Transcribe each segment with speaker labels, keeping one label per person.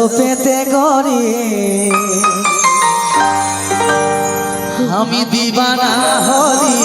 Speaker 1: রূপেতে গড়ি। আমি দিবানা হরি।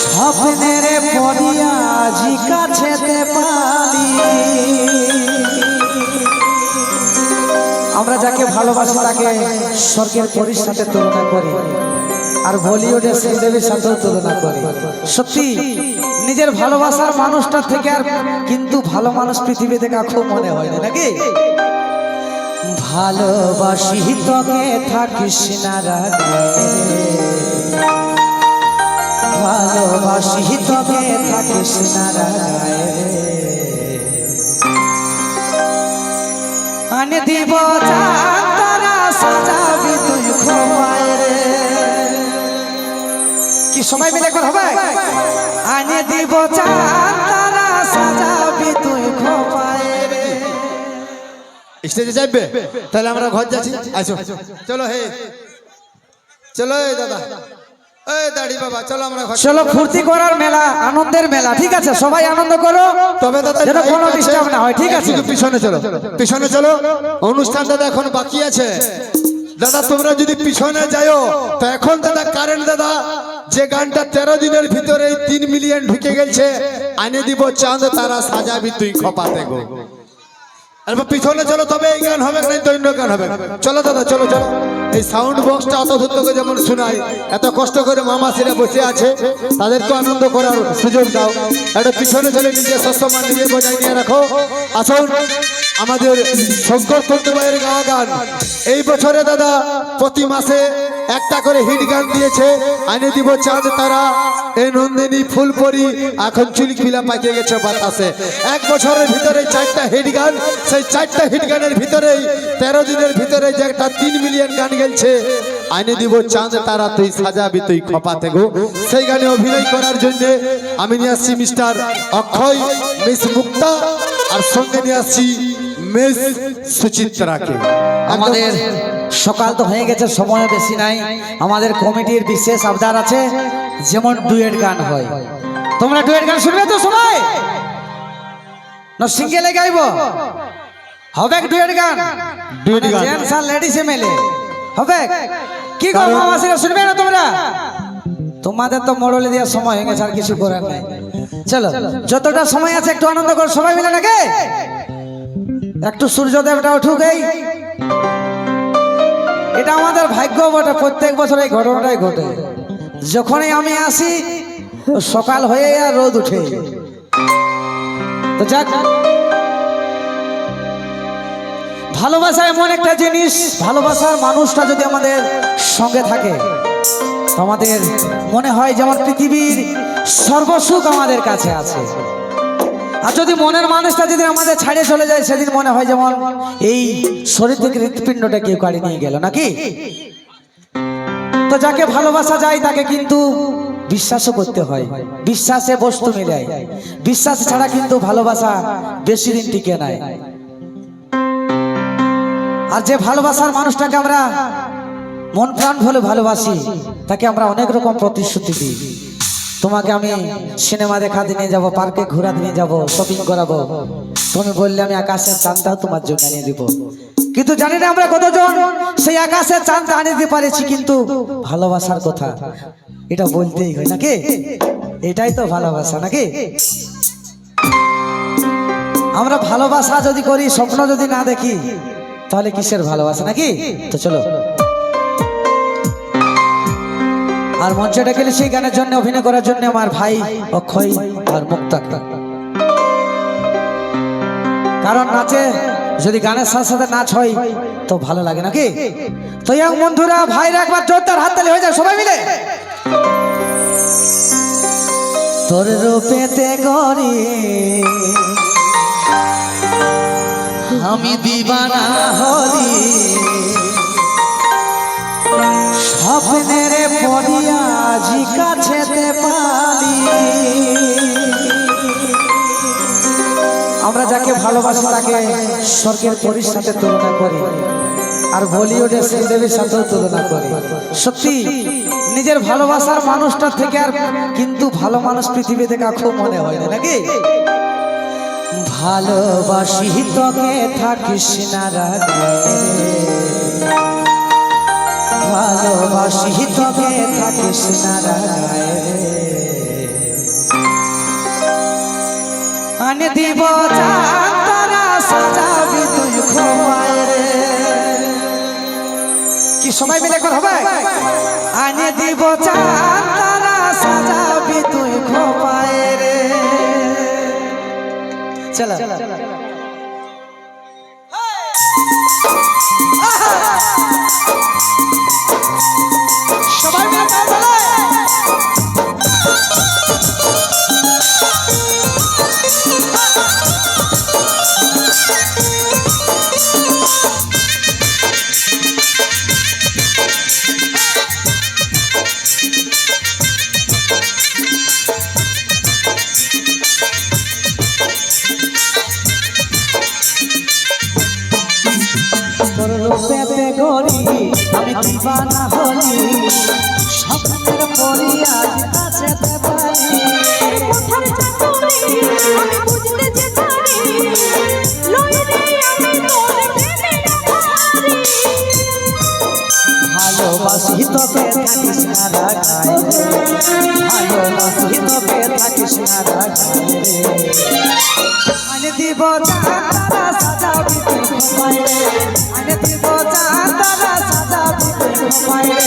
Speaker 1: স্বপ্নের পড়িয়া আজি কাছেতে পালি আমরা যাকে ভালোবাসি তাকে স্বর্গের পরীর সাথে তুলনা করি। আর বলিউডের শ্রীদেবীর সাথেও তুলনা করি। সত্যি, নিজের ভালোবাসার মানুষটা থেকে আর কিন্তু ভালো মানুষ পৃথিবীতে কাকু মনে হয় না, নাকি? ভালোবাসি তোকে, থাকিস না ভালোবাসি তোকে, থাকিস না আনে দিব তারা সাজাবি সময় মিলে একবার হবে? আনে দিব তারা সাজাবি তুই খোয়ায় রে।
Speaker 2: স্টেজে যাইবে? তাহলে আমরা ঘর যাচ্ছি। আসো চলো হে। চলো দাদা। চলো
Speaker 1: ফুর্তি করার মেলা আনন্দের মেলা ঠিক আছে? সবাই আনন্দ করো।
Speaker 2: তবে দাদা
Speaker 1: কোনো ডিস্টার্ব না হয় ঠিক আছে?
Speaker 2: পিছনে চলো। পিছনে চলো। অনুষ্ঠান দাদা এখন বাকি আছে। দাদা তোমরা যদি পিছনে যাও তো এখন যে গানটা তেরো দিনের ভিতরে তিন মিলিয়ন ঢুকে গেছে, আনে দিব চাঁদ, তারা সাজাবি, তুই খপাতে গো। আর পিছনে চলো, তবে এই গান হবে না অন্য গান হবে। চলো দাদা, চলো চলো। এই সাউন্ড বক্সটা অত দূর থেকে যেমন শোনায়, এত কষ্ট করে মামা মামাসিরা বসে আছে, তাদেরকে আনন্দ করার সুযোগ দাও। একটা পিছনে চলে নিজে সস্তমান নিজে বজায় নিয়ে রাখো। আসুন, আমাদের শঙ্কর পন্তুবাইয়ের গাওয়া গান। এই বছরে দাদা, প্রতি মাসে একটা করে হিট গান দিয়েছে, আনে দিব চাঁদ তারা। এই নন্দিনী ফুল ফুলপরি এখন চুলি খিলা পাকিয়ে গেছে বাতাসে। এক বছরের ভিতরে চারটা হিট গান, সেই চারটা হিট গানের ভিতরেই, তেরো দিনের ভিতরে যে একটা তিন মিলিয়ন গান গেলছে। আইনে দিব চাঁদ তারা, তুই সাজাবি, তুই খপাতে গো। সেই গানে অভিনয় করার জন্য আমি নিয়ে আসছি মিস্টার অক্ষয়, মিস মুক্তা, আর সঙ্গে নিয়ে আসছি মিস সুচিত্রাকে।
Speaker 1: আমাদের সকাল তো হয়ে গেছে সময় বেশি নাই। আমাদের কমিটির বিশেষ আবদার আছে যেমন ডুয়েট গান হয়। তোমরা ডুয়েট গান শুনবে তো সবাই? না সিঙ্গেলে গাইব? হবে ডুয়েট গান?
Speaker 2: Duet গান।
Speaker 1: জেন্টস আর লেডিস মেলে। হবে? কি করব মাসিরা শুনবে না তোমরা? তোমাদের তো মরলে দেওয়ার সময় হয়ে গেছে আর কিছু করার নাই। চলো। যতটা সময় আছে একটু আনন্দ করো সবাই মিলে নাকি? একটু সূর্যদেবটা উঠুক এই। এটা আমাদের ভাগ্য বটে, প্রত্যেক বছর এই ঘটনাটাই ঘটে। যখনই আমি আসি সকাল হয়ে আর রোদ উঠে। তো যাক ভালোবাসা এমন একটা জিনিস, ভালোবাসার মানুষটা যদি আমাদের সঙ্গে থাকে আমাদের মনে হয় যেমন পৃথিবীর সর্বসুখ আমাদের কাছে আছে। আর যদি মনের মানুষটা যদি আমাদের ছাড়ে চলে যায়, সেদিন মনে হয় যেমন এই শরীর থেকে হৃৎপিণ্ডটা কেউ কাড়ি নিয়ে গেল, নাকি? তো যাকে ভালোবাসা যায়, তাকে কিন্তু বিশ্বাসও করতে হয়। বিশ্বাসে বস্তু মিলায় বিশ্বাস ছাড়া কিন্তু ভালোবাসা বেশি দিন টিকে নাই। আর যে ভালোবাসার মানুষটাকে আমরা মন প্রাণ ভালোবাসি, তাকে আমরা অনেক রকম প্রতিশ্রুতি দিই। তোমাকে আমি সিনেমা দেখাতে নিয়ে যাব, পার্কে ঘোরাতে নিয়ে যাব শপিং করাবো। তুমি বললে আমি আকাশের চাঁদটাও তোমার জন্য আনিয়ে দিব। কিন্তু জানি না আমরা কতজন, সেই আকাশের চাঁদ আনিয়ে দিতে পারেছি, কিন্তু ভালোবাসার কথা। এটা বলতেই হয় নাকি? এটাই তো ভালোবাসা নাকি? আমরা ভালোবাসা যদি করি, স্বপ্ন যদি না দেখি, তাহলে কিসের ভালোবাসা নাকি? তো চলো। আর মঞ্চে ডেকে সেই গানের জন্য, অভিনয় করার জন্য আমার ভাই অক্ষয় আর মুক্তাকে। কারণ নাচে যদি গানের সাথে সাথে নাচ হয়, তো ভালো লাগে নাকি? তো ইয়াং বন্ধুরা, ভাইরা একবার জোরদার হাততালি হয়ে যায় সবাই মিলে। তোর রূপেতে গড়ি আমি দিবানা হরি। স্বপ্নের আমরা যাকে ভালোবাসি তাকে স্বর্গের পরীর সাথে তুলনা করি। আর বলিউডের শ্রীদেবীর সাথেও তুলনা করি। সত্যি, নিজের ভালোবাসার মানুষটা থেকে আর কিন্তু ভালো মানুষ পৃথিবীতে কাকু মনে হয় না, নাকি? ভালোবাসি তোকে থাকিস না রাগে। ভালোবাসি তোকে থাকিস না রাগে আনে দিব সাজাবি তুই কি সবাই মিলে কর হবে? আনে দিব তারা সাজাবি তুই খোপায় রে। চলো। সবাই ভালোবাসি তোকে থাকিস না রাখায় ভালোবাসি তোকে থাকিস না রাখায় আনে দিব চাঁদারা সাজাবি তুই ঘুমায় আনে দিব চাঁদারা সাজাবি তুই ঘুমায়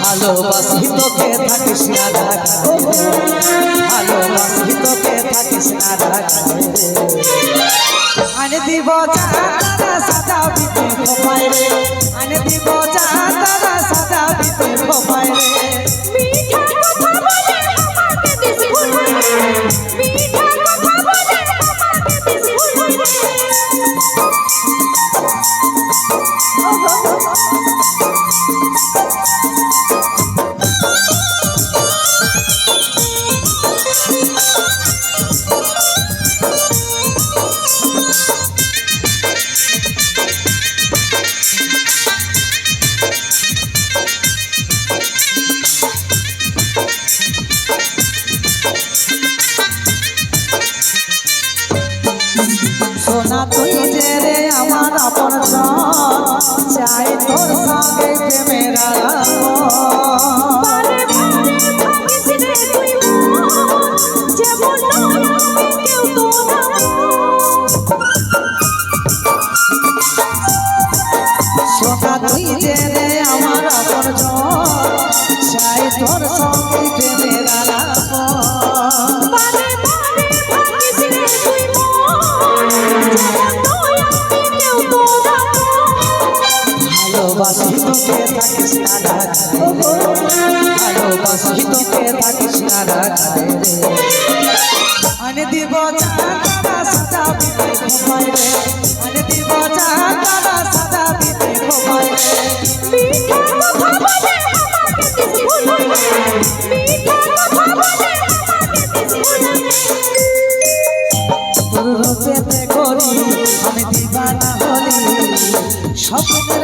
Speaker 1: ভালোবাসি তোকে, থাকিস না ঢাকায় ভালোবাসি তোকে, থাকিস না ঢাকায় আনে দিব চাঁদারা সাজাবি তুই খোপায় রে। আনে দিব চাঁদারা সাজাবি তুই খোপায় রে।
Speaker 3: মিঠা কথা
Speaker 1: তোর সঙ্গে ভালোবাসি তোকে থাকিস না ঢাকায় আনে দিব চাঁদারা সাজাবি তুই ঘুমায় রে আনে দিব হলি স্বপ্নের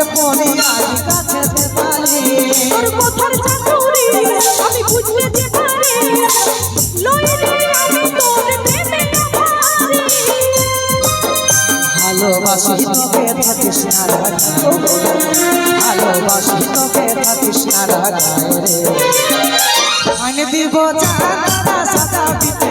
Speaker 4: ভালোবাসি তোকে থাকিস না রাখায় ভালোবাসি তোকে থাকিস না রাখায় রে দিব সাদা সাদা
Speaker 1: দিতে